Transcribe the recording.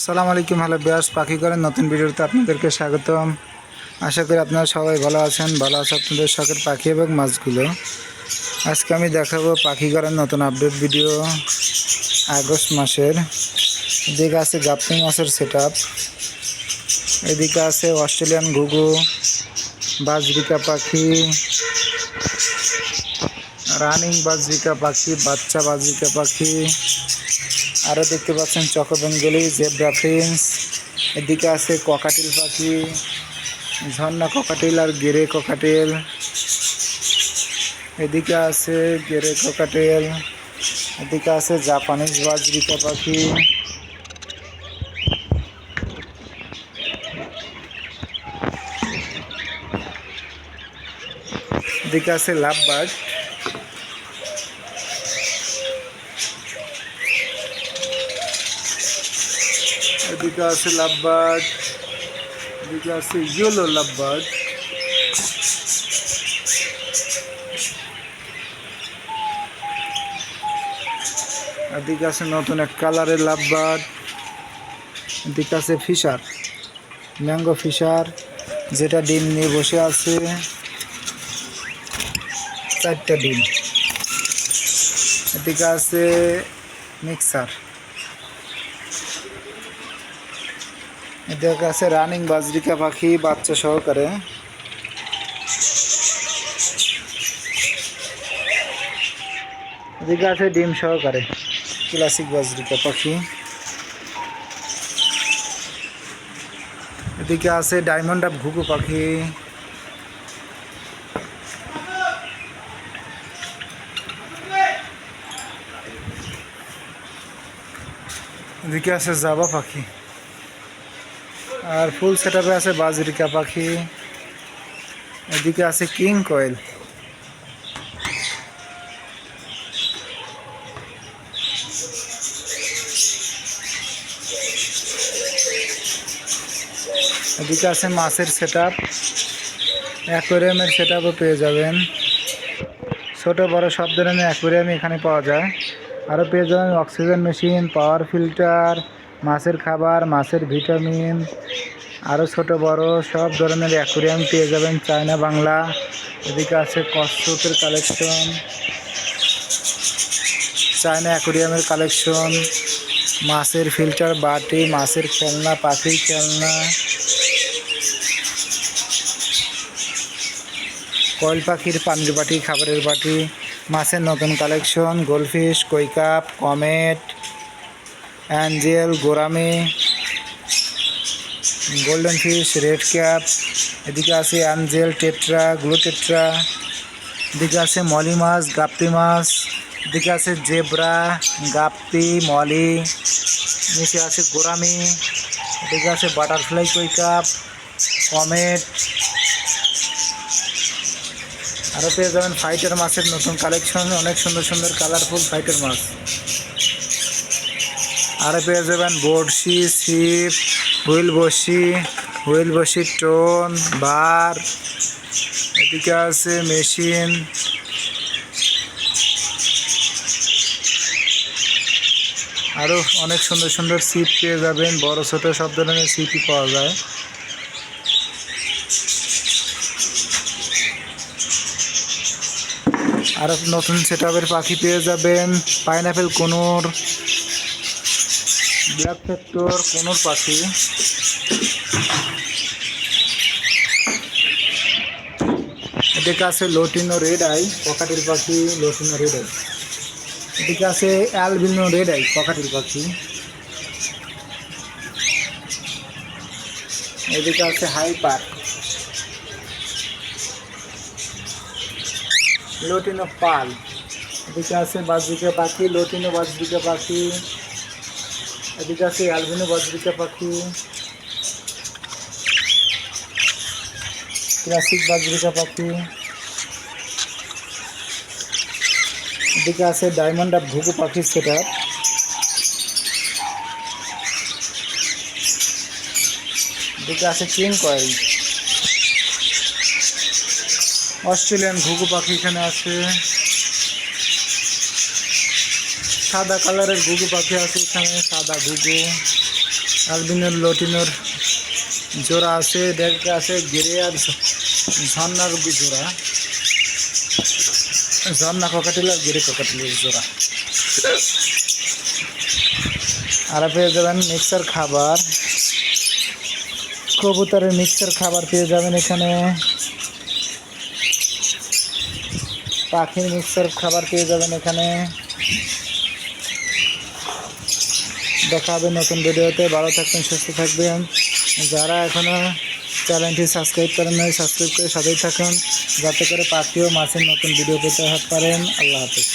আসসালামু আলাইকুম, হ্যালো ব্যাস পাখি করেন নতুন ভিডিওতে আপনাদেরকে স্বাগতম। আশা করি আপনারা সবাই ভালো আছেন, ভালো আছে আপনাদের শখের পাখি এবং মাছগুলো। আজকে আমি দেখাবো পাখি করার নতুন আপডেট ভিডিও আগস্ট মাসের। এদিকে আছে গাপ্পি মাছের সেট আপ এদিকে আছে অস্ট্রেলিয়ান ঘুঘু, বাজরিকা পাখি রানিং বাজরিকা পাখি, বাচ্চা বাজরিকা পাখি। আরও দেখতে পাচ্ছেন চকো বেঙ্গলি জেব্রা প্রিন্স এদিকে আছে ককাটিল পাখি, ঝর্ণা ককাটিল আর গেরে ককাটেল। এদিকে আছে গেরে ককাটেল, এদিকে আছে জাপানিজ বাজরিকা পাখি। এদিকে আছে লাভ এদিকে আছে লাভবার্ড, এদিকে আছে ইয়েলো লাভবার্ড। এদিকে আছে নতুন এক কালারের লাভবার্ড, এদিকে আছে ফিশার, ম্যাঙ্গো ফিশার, যেটা ডিম নিয়ে বসে আছে। চারটা ডিম। এদিকে আছে মিক্সার। এদিকে আছে রানিং বাজরিকা পাখি, বাচ্চা সহকারে। এদিকে আছে ডিম সহকারে। ক্লাসিক বাজরিকা পাখি। এদিকে আছে ডায়মন্ড আপ ঘুঘু পাখি। এদিকে আছে জাবা পাখি। আর ফুল সেট আছে বাজরিকা পাখি। এদিকে আছে কিং কয়েল এদিকে আছে মাছের সেট আপ অ্যাকোরিয়ামের সেট পেয়ে যাবেন। ছোট, বড় সব ধরনের অ্যাকোরিয়ামই এখানে পাওয়া যায়। আরও পেয়ে যাবেন অক্সিজেন মেশিন পাওয়ার ফিল্টার মাছের খাবার, মাছের ভিটামিন আরও ছোট, বড়, সব ধরনের অ্যাকোরিয়াম পেয়ে যাবেন চায়না বাংলা। এদিকে আছে কচ্ছপের কালেকশন, চায়না অ্যাকোরিয়ামের কালেকশন, মাছের ফিল্টার বাটি, মাছের খেলনা, পাখির খেলনা কয়েল পাখির পানির বাটি, খাবারের বাটি, মাছের নতুন collection, goldfish koi carp comet angel, gourami, golden fish, red cap, এদিকে আছে অ্যাঞ্জেল, টেট্রা, গ্লো টেট্রা, এদিকে আছে মলি মাছ, গাপ্পি মাছ, এদিকে আছে জেব্রা, গাপ্পি, মলি, নিচে আছে গোরামি, এদিকে আছে বাটারফ্লাই কৈকাপ কমেট, আরও পেয়ে যাবেন ফাইটার মাছের নতুন কালেকশন অনেক সুন্দর সুন্দর কালারফুল ফাইটার মাছ। আরও পেয়ে যাবেন বড়শি, ছিপ, হুইল বসি হুইল বসি টোন, বার, এদিকে আছে মেশিন। আরও অনেক সুন্দর সুন্দর সিপ পেয়ে যাবেন, বড় ছোট সব ধরনের সিপই পাওয়া যায়। আর নতুন সেট পাখি পেয়ে যাবেন pineapple conure. Black factor conure পাখি এদিকে আছে লোটিনো রেড আই, পকাটির পাখি লোটিনো রেড আই। এদিকে আছে অ্যালবিনো রেড আই, পকাটির পাখি। এদিকে আছে হাই পার্ক লোটিনো পাল। এদিকে আছে বাজরিকা পাখি, লোটিনো বাজরিকা পাখি। এদিকে আছে অ্যালবিনো বাজরিকা পাখি। ক্লাসিক বাজরিকা পাখি। এদিকে আছে ডায়মন্ড আপ ঘুঘু পাখির সেট এদিকে আছে কিং কয়েল। অস্ট্রেলিয়ান ঘুঘু পাখি এখানে আছে। সাদা কালারের ঘুঘু পাখি আছে এখানে, সাদা ঘুঘু, আলবিনোর, লটিনোর জোড়া আছে ডেকে আছে, গেরে আর ঝর্নার জোড়া। ঝর্ণা ককাটিল আর গেরে ককাটিলের জোড়া। আর পেয়ে যাবেন মিক্সার খাবার। কবুতরের মিক্সার খাবার পেয়ে যাবেন এখানে। পাখির মিক্সার খাবার পেয়ে যাবেন এখানে। দেখা হবে নতুন ভিডিওতে। ভালো থাকবেন, সুস্থ থাকবেন। যারা এখনও চ্যানেলটি সাবস্ক্রাইব করেন নাই, সাবস্ক্রাইব করে সাথেই থাকুন। যাতে করে পাখিও মাছের নতুন ভিডিও পেতে পারেন। আল্লাহ হাফিজ।